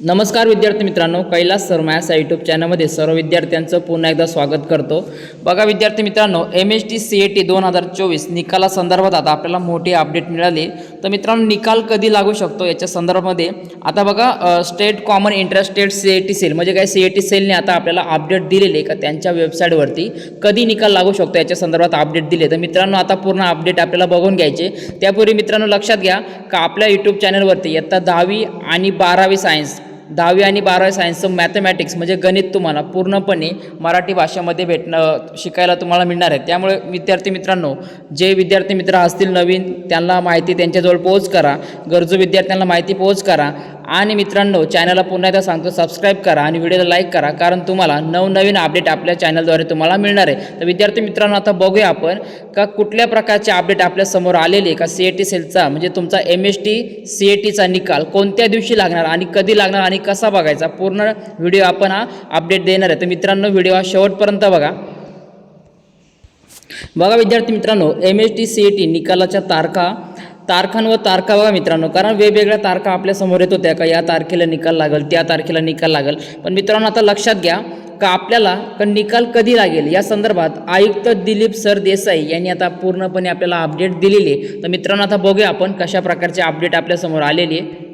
नमस्कार विद्यार्थी मित्रांनो कैलास शर्मा या यूट्यूब चॅनलमध्ये सर्व विद्यार्थ्यांचं पुन्हा एकदा स्वागत करतो. बघा विद्यार्थी मित्रांनो M H T C E T दोन हजार चोवीस निकालासंदर्भात आता आपल्याला मोठी अपडेट मिळाली. तर मित्रांनो निकाल कधी लागू शकतो याच्या संदर्भामध्ये आता बघा state common entrance test state C E T cell म्हणजे काय सी ए टी सेलने आता आपल्याला अपडेट दिलेले का त्यांच्या वेबसाईटवरती कधी निकाल लागू शकतो याच्या संदर्भात अपडेट दिले. तर मित्रांनो आता पूर्ण अपडेट आपल्याला बघून घ्यायचे. त्यापूर्वी मित्रांनो लक्षात घ्या का आपल्या यूट्यूब चॅनलवरती इयत्ता दहावी आणि बारावी सायन्स दहावी आणि बारावी सायन्सचं मॅथमॅटिक्स म्हणजे गणित तुम्हाला पूर्णपणे मराठी भाषेमध्ये भेटणं शिकायला तुम्हाला मिळणार आहे. त्यामुळे विद्यार्थी मित्रांनो जे विद्यार्थी मित्र असतील नवीन त्यांना माहिती त्यांच्याजवळ पोहोच करा. गरजू विद्यार्थ्यांना माहिती पोहोच करा. आणि मित्रांनो चॅनलला पुन्हा एकदा सांगतो सबस्क्राईब करा आणि व्हिडिओला लाईक करा कारण तुम्हाला नवनवीन अपडेट आपल्या चॅनलद्वारे तुम्हाला मिळणार आहे. तर विद्यार्थी मित्रांनो आता बघूया आपण का कुठल्या प्रकारचे अपडेट आपल्यासमोर आलेले का सी ए टी सेलचा म्हणजे तुमचा M S T C E टीचा निकाल कोणत्या दिवशी लागणार आणि कधी लागणार आणि कसा बघायचा पूर्ण व्हिडिओ आपण हा अपडेट देणार आहे. तर मित्रांनो व्हिडिओ हा शेवटपर्यंत बघा. बघा विद्यार्थी मित्रांनो M S T C E T निकालाच्या तारखा तारखांवर तारखा बघा मित्रांनो कारण वेगवेगळ्या तारखा आपल्यासमोर येत होत्या का या तारखेला निकाल लागेल त्या तारखेला निकाल लागेल. पण मित्रांनो आता लक्षात घ्या का आपल्याला का निकाल कधी लागेल? या संदर्भात आयुक्त दिलीप सर देसाई यांनी आता पूर्णपणे आपल्याला अपडेट दिलेली आहे. तर मित्रांनो आता बघूया आपण कशा प्रकारचे अपडेट आपल्यासमोर आलेली आहे.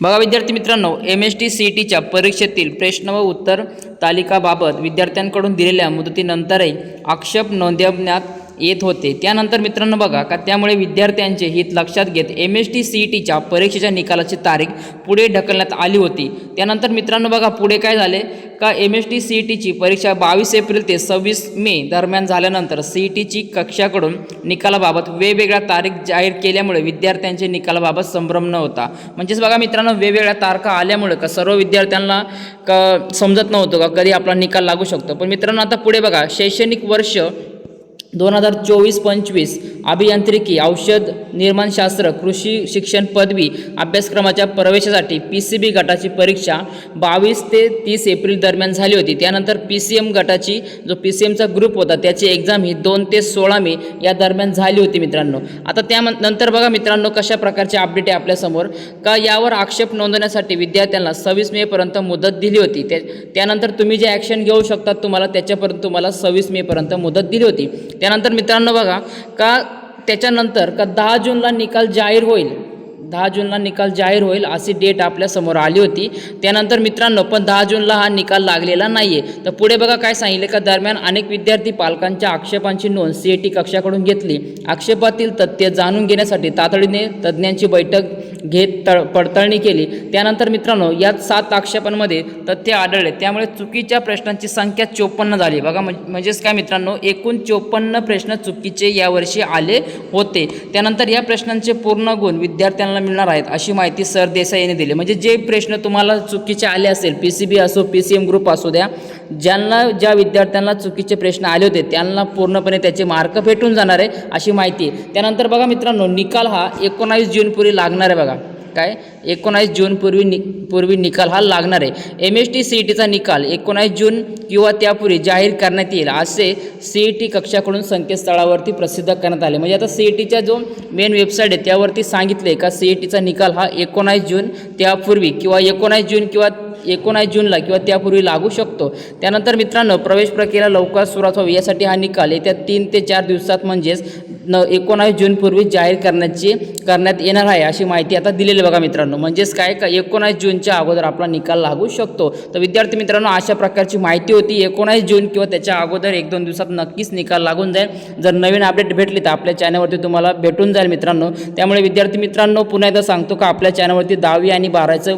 बघा विद्यार्थी मित्रांनो एम एस टी सी टीच्या परीक्षेतील प्रश्न व उत्तर तालिकाबाबत विद्यार्थ्यांकडून दिलेल्या मुदतीनंतरही आक्षेप नोंदवण्यात येत होते. त्यानंतर मित्रांनो बघा का त्यामुळे विद्यार्थ्यांचे हित लक्षात घेत M S T C E टीच्या परीक्षेच्या निकालाची तारीख पुढे ढकलण्यात आली होती. त्यानंतर मित्रांनो बघा पुढे काय झाले? का M S T C E टीची परीक्षा बावीस एप्रिल ते सव्वीस मे दरम्यान झाल्यानंतर सी ई टीची कक्षाकडून निकालाबाबत वेगवेगळ्या तारीख जाहीर केल्यामुळे विद्यार्थ्यांचे निकालाबाबत संभ्रम न होता म्हणजेच बघा मित्रांनो वेगवेगळ्या तारखा आल्यामुळे का सर्व विद्यार्थ्यांना का समजत नव्हतं का कधी आपला निकाल लागू शकतो. पण मित्रांनो आता पुढे बघा शैक्षणिक वर्ष दोन हजार चोवीस पंचवीस अभियांत्रिकी औषध निर्माणशास्त्र कृषी शिक्षण पदवी अभ्यासक्रमाच्या प्रवेशासाठी पी सी बी गटाची परीक्षा बावीस ते तीस एप्रिल दरम्यान झाली होती. त्यानंतर पी सी एम गटाची जो पी सी एमचा ग्रुप होता त्याची एक्झाम ही दोन ते सोळा मे या दरम्यान झाली होती मित्रांनो. आता त्या नंतर बघा मित्रांनो कशा प्रकारचे अपडेट आहे आपल्यासमोर. का यावर आक्षेप नोंदवण्यासाठी विद्यार्थ्यांना सव्वीस मेपर्यंत मुदत दिली होती. त्या त्यानंतर तुम्ही जे ॲक्शन घेऊ शकतात तुम्हाला त्याच्यापर्यंत तुम्हाला सव्वीस मेपर्यंत मुदत दिली होती. त्यानंतर मित्रांनो बघा का त्याच्यानंतर का दहा जूनला निकाल जाहीर होईल. दहा जूनला निकाल जाहीर होईल अशी डेट आपल्यासमोर आली होती. त्यानंतर मित्रांनो पण दहा जूनला हा निकाल लागलेला नाही आहे तर पुढे बघा काय सांगितले का दरम्यान अनेक विद्यार्थी पालकांच्या आक्षेपांची नोंद सी ए टी कक्षाकडून घेतली. आक्षेपातील तथ्य जाणून घेण्यासाठी तातडीने तज्ज्ञांची बैठक घेत तळ पडताळणी केली. त्यानंतर मित्रांनो यात सात आक्षेपांमध्ये तथ्य आढळले. त्यामुळे चुकीच्या प्रश्नांची संख्या चोपन्न झाली. बघा म्हणजेच काय मित्रांनो? एकूण चोपन्न प्रश्न चुकीचे यावर्षी आले होते. त्यानंतर या प्रश्नांचे पूर्ण गुण विद्यार्थ्यांना मिळणार आहेत अशी माहिती सर देसाई यांनी दिली. म्हणजे जे प्रश्न तुम्हाला चुकीचे आले असेल पी सी बी असो पी सी एम ग्रुप असू द्या ज्यांना ज्या विद्यार्थ्यांना चुकीचे प्रश्न आले होते त्यांना पूर्णपणे त्याचे मार्क भेटून जाणार आहे अशी माहिती आहे. त्यानंतर बघा मित्रांनो निकाल हा एकोणावीस जूनपूर्वी लागणार आहे बघा. काय? एकोणावीस जूनपूर्वी नि पूर्वी निकाल हा लागणार आहे. M S T C E टीचा निकाल एकोणावीस जून किंवा त्यापूर्वी जाहीर करण्यात येईल असे सी ई टी कक्षाकडून संकेतस्थळावरती प्रसिद्ध करण्यात आले. म्हणजे आता सी ई टीचा जो मेन वेबसाईट आहे त्यावरती सांगितले का सी ई टीचा निकाल हा एकोणावीस जून त्यापूर्वी किंवा एकोणावीस जून किंवा एकोणावीस जूनला किंवा त्यापूर्वी लागू शकतो. त्यानंतर मित्रांनो प्रवेश प्रक्रिया लवकर सुरुवात व्हावी यासाठी हा निकाल येत्या तीन ते चार दिवसात म्हणजेच न एकोणावीस जूनपूर्वी जाहीर करण्याची करण्यात येणार आहे अशी माहिती आता दिलेली बघा मित्रांनो. म्हणजेच काय? का एकोणावीस जूनच्या अगोदर आपला निकाल लागू शकतो. तर विद्यार्थी मित्रांनो अशा प्रकारची माहिती होती. एकोणावीस जून किंवा त्याच्या अगोदर एक दोन दिवसात नक्कीच निकाल लागून जाईल. जर नवीन अपडेट भेटली तर आपल्या चॅनलवरती तुम्हाला भेटून जाईल मित्रांनो. त्यामुळे विद्यार्थी मित्रांनो पुन्हा एकदा सांगतो का आपल्या चॅनलवरती दहावी आणि बाराचं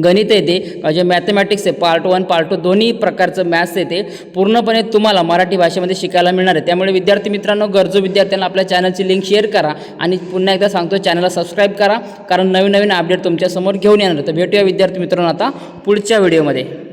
गणित येते जे मॅथमॅटिक्स आहे पार्ट वन पार्ट टू दोन्ही प्रकारचं मॅथ्स येते. पूर्णपणे तुम्हाला मराठी भाषेमध्ये शिकायला मिळणार आहे. त्यामुळे विद्यार्थी मित्रांनो गरजू विद्यार्थ्यांना आपल्या चॅनलची लिंक शेअर करा आणि पुन्हा एकदा सांगतो चॅनलला सबस्क्राईब करा कारण नवीन नवीन अपडेट तुमच्यासमोर घेऊन येणार तर भेटूया विद्यार्थी मित्रांनो आता पुढच्या व्हिडिओमध्ये